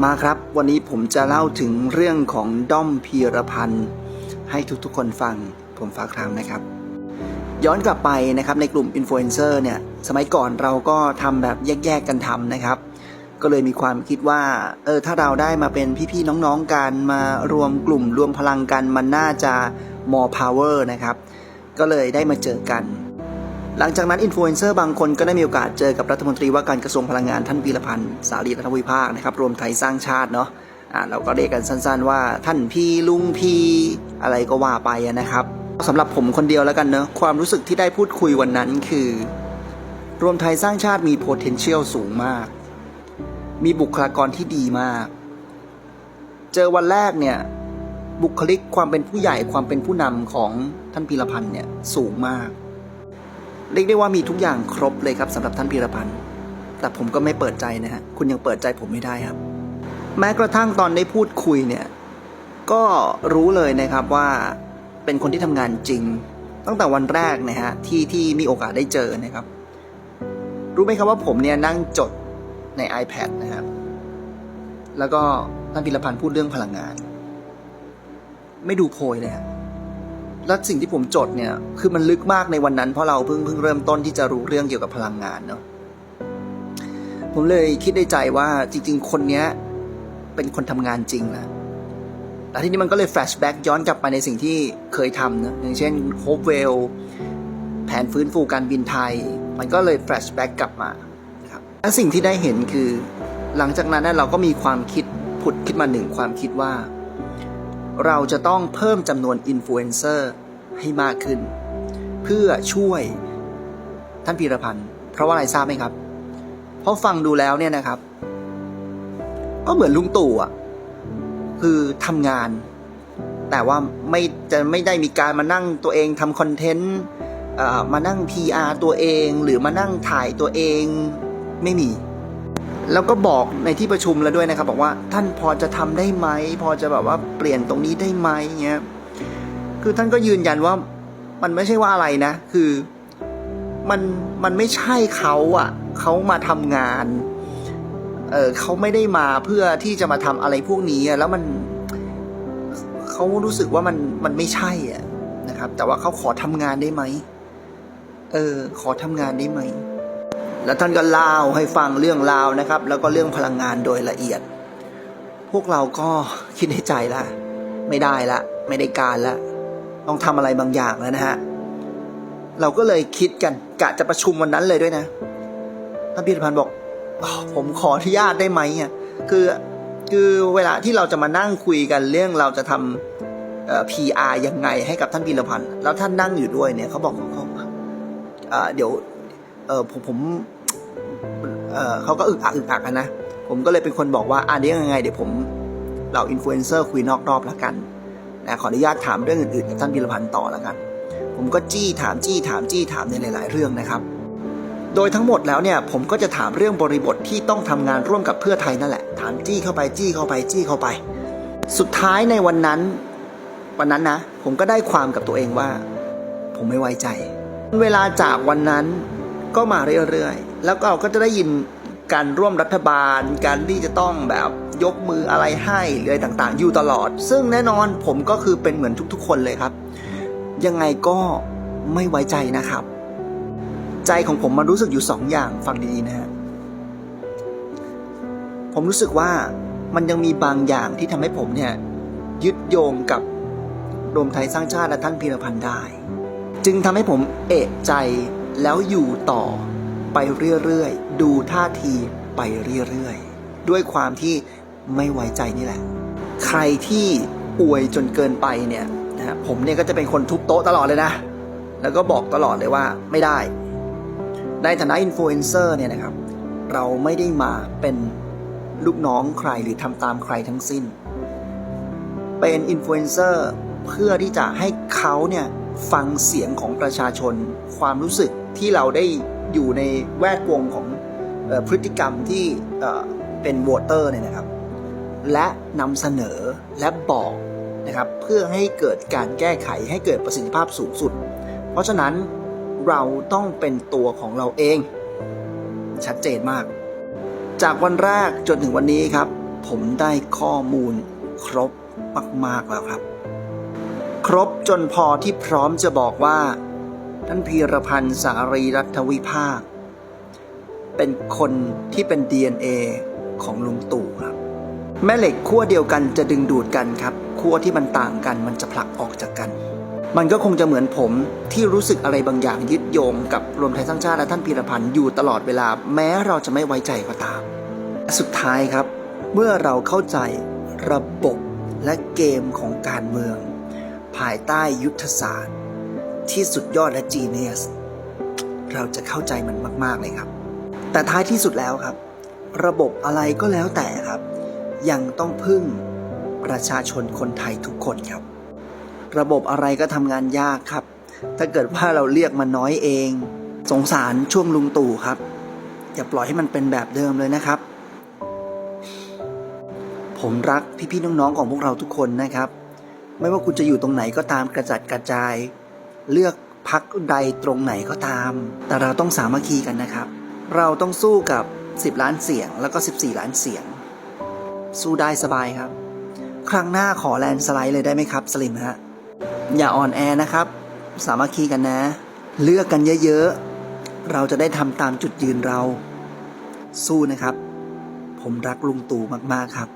มาครับ วันนี้ผมจะเล่าถึงเรื่องของด้อมพีรพันธ์ให้ทุกๆ คนฟัง ผมฟ้าครามนะครับ ย้อนกลับไปนะครับในกลุ่มอินฟลูเอนเซอร์เนี่ย สมัยก่อนเราก็ทำแบบแยกๆกันทำนะครับ ก็เลยมีความคิดว่า เออ ถ้าเราได้มาเป็นพี่ๆ น้องๆ กันมารวมกลุ่มรวมพลังกัน มันน่าจะ more power นะครับ ก็เลยได้มาเจอกัน หลังจากนั้นอินฟลูเอนเซอร์บางคนก็ได้มีโอกาสเจอกับรัฐมนตรีว่าการกระทรวงพลังงานท่านพีรพันธ์สารีรัฐวิภาคนะครับรวมไทยสร้างชาติเนาะอ่าเราก็เรียกกันสั้นๆว่าท่านพี่ลุงพี่อะไรก็ว่าไปนะครับสำหรับผมคนเดียวแล้วกันเนาะความรู้สึกที่ได้พูดคุยวันนั้นคือ รวมไทยสร้างชาติมี potential สูงมาก มีบุคลากรที่ดีมาก เจอวันแรกเนี่ยบุคลิกความเป็นผู้ใหญ่ความเป็นผู้นำของท่านพีรพันธ์เนี่ยสูงมาก เรียกได้ว่ามีทุกอย่างครบเลยครับสำหรับท่านพีรพันธ์แต่ผมก็ไม่เปิดใจนะฮะคุณยังเปิดใจผมไม่ได้ครับ แม้กระทั่งตอนได้พูดคุยเนี่ยก็รู้เลยนะครับว่าเป็นคนที่ทำงานจริง ตั้งแต่วันแรกนะฮะที่ที่มีโอกาสได้เจอนะครับ รู้ไหมครับว่าผมเนี่ยนั่งจดใน iPad นะครับ แล้วก็ท่านพีรพันธ์พูดเรื่องพลังงาน ไม่ดูโพยเลยฮะ แล้วสิ่งที่ผมจดเนี่ย คือมันลึกมากในวันนั้น เพราะเราเพิ่งเพิ่งเริ่มต้นที่จะรู้เรื่องเกี่ยวกับพลังงานเนาะผมเลยคิดในใจว่าจริง ๆ คนเนี้ยเป็นคนทำงานจริงนะแต่ทีนี้มันก็เลยแฟลชแบ็กย้อนกลับไปในสิ่งที่เคยทำนะอย่างเช่นโฮปเวลแผนฟื้นฟูการบินไทย มันก็เลยแฟลชแบ็กกลับมาครับและสิ่งที่ได้เห็นคือ หลังจากนั้นเนยเราก็มีความคิดผุดขึ้นมาหนึ่งความคิดว่า เราจะต้องเพิ่มจำนวนอินฟลูเอนเซอร์ให้มากขึ้น เพื่อช่วยท่านพีรพันธ์ เพราะว่าอะไรทราบไหมครับ เพราะฟังดูแล้วเนี่ยนะครับ ก็เหมือนลุงตู่อะ คือทำงาน แต่ว่าไม่จะไม่ได้มีการมานั่งตัวเองทำคอนเทนต์มานั่ง PR ตัวเองหรือมานั่งถ่ายตัวเองไม่มี แล้วก็บอกในที่ประชุมแล้วด้วยนะครับ บอกว่าท่านพอจะทำได้ไหม พอจะแบบว่าเปลี่ยนตรงนี้ได้ไหมเงี้ยคือท่านก็ยืนยันว่ามันไม่ใช่ว่าอะไรนะ คือมันมันไม่ใช่เขาอะเขามาทำงานเออเขาไม่ได้มาเพื่อที่จะมาทำอะไรพวกนี้แล้วมันเขารู้สึกว่ามันมันไม่ใช่อะนะครับ แต่ว่าเขาขอทำงานได้ไหมเออ ขอทำงานได้ไหม แล้วท่านก็เล่าให้ฟังเรื่องราวนะครับ แล้วก็เรื่องพลังงานโดยละเอียด พวกเราก็คิดในใจละไม่ได้ละ ไม่ได้การละ ต้องทำอะไรบางอย่างแล้วนะฮะเราก็เลยคิดกันกะจะประชุมวันนั้นเลยด้วยนะท่านพิรพันธ์บอกอผมขออนุญาตได้ไหมอะคือคือเวลาที่เราจะมานั่งคุยกันเรื่องเราจะทำเอ่อ PR ยังไงให้กับท่านพิรพันธ์แล้วท่านนั่งอยู่ด้วยเนี่ยเขาบอกเขาเขาเอ่อเดี๋ยว เออผมผมเออเขาก็อึกอักอึกอักนะ ผมก็เลยเป็นคนบอกว่าอ่าเดี๋ยวยังไง เดี๋ยวผมเราอินฟลูเอนเซอร์คุยนอกรอบแล้วกันนะขออนุญาตถามเรื่องอื่นๆกับท่านพิรพันธ์ต่อแล้วกัน ผมก็จี้ถามจี้ถามจี้ถามในหลาย ๆ เรื่องนะครับ โดยทั้งหมดแล้วเนี่ยผมก็จะถามเรื่องบริบทที่ต้องทำงานร่วมกับเพื่อไทยนั่นแหละ ถามจี้เข้าไปจี้เข้าไปจี้เข้าไป สุดท้ายในวันนั้น วันนั้นนะ ผมก็ได้ความกับตัวเองว่า ผมไม่ไว้ใจ เวลาจากวันนั้น ก็มาเรื่อยๆ แล้วก็เราก็จะได้ยินการร่วมรัฐบาล การที่จะต้องแบบยกมืออะไรให้หรืออะไรต่างๆ อยู่ตลอด ซึ่งแน่นอนผมก็คือเป็นเหมือนทุกๆ คนเลยครับ ยังไงก็ไม่ไว้ใจนะครับ ใจของผมมันรู้สึกอยู่สองอย่างฟังดีๆนะฮะผมรู้สึกว่ามันยังมีบางอย่างที่ทำให้ผมเนี่ยยึดโยงกับรวมไทยสร้างชาติและท่านพีรพันธ์ได้ จึงทำให้ผมเอะใจ แล้วอยู่ต่อไปเรื่อยๆ ดูท่าทีไปเรื่อยๆ ด้วยความที่ไม่ไว้ใจนี่แหละ ใครที่อวยจนเกินไปเนี่ยนะฮะผมเนี่ยก็จะเป็นคนทุบโต๊ะตลอดเลยนะ แล้วก็บอกตลอดเลยว่าไม่ได้ ในฐานะอินฟลูเอนเซอร์เนี่ยนะครับ เราไม่ได้มาเป็นลูกน้องใครหรือทำตามใครทั้งสิ้น เป็นอินฟลูเอนเซอร์เพื่อที่จะให้เขาเนี่ยฟังเสียงของประชาชนความรู้สึก ที่เราได้อยู่ในแวดวงของออพฤติกรรมที่เเป็นวตเตอร์เนี่ยนะครับ และนำเสนอและบอกนะครับ เพื่อให้เกิดการแก้ไขให้เกิดประสิทธิภาพสูงสุด เพราะฉะนั้นเราต้องเป็นตัวของเราเอง ชัดเจนมาก จากวันแรกจนถึงวันนี้ครับ ผมได้ข้อมูลครบมาก ๆ แล้วครับ ครบจนพอที่พร้อมจะบอกว่า ท่านพีรพันธ์สารีรัฐวิภาค เป็นคนที่เป็น DNA ของลุงตู่ครับ แม่เหล็กขั้วเดียวกันจะดึงดูดกันครับขั้วที่มันต่างกันมันจะผลักออกจากกัน มันก็คงจะเหมือนผมที่รู้สึกอะไรบางอย่างยึดโยงกับรวมไทยสร้างชาติและท่านพีรพันธ์อยู่ตลอดเวลา แม้เราจะไม่ไว้ใจก็ตาม สุดท้ายครับ เมื่อเราเข้าใจระบบและเกมของการเมือง ภายใต้ยุทธศาสตร์ ที่สุดยอดและจีเนียสเราจะเข้าใจมันมาก ๆ เลยครับ แต่ท้ายที่สุดแล้วครับ ระบบอะไรก็แล้วแต่ครับ ยังต้องพึ่งประชาชนคนไทยทุกคนครับ ระบบอะไรก็ทำงานยากครับ ถ้าเกิดว่าเราเรียกมันน้อยเอง สงสารช่วงลุงตู่ครับ อย่าปล่อยให้มันเป็นแบบเดิมเลยนะครับ ผมรักพี่ๆน้องๆของพวกเราทุกคนนะครับ ไม่ว่าคุณจะอยู่ตรงไหนก็ตามกระจัดกระจาย เลือกพักใดตรงไหนก็ตาม แต่เราต้องสามัคคีกันนะครับ เราต้องสู้กับ 10 ล้านเสียงแล้วก็ 14 ล้านเสียง สู้ได้สบายครับ ครั้งหน้าขอแลนสไลด์เลยได้ไหมครับสลิมฮะอย่าอ่อนแอนะครับ สามัคคีกันนะ เลือกกันเยอะๆ เราจะได้ทำตามจุดยืนเรา สู้นะครับ ผมรักลุงตู่มากๆครับ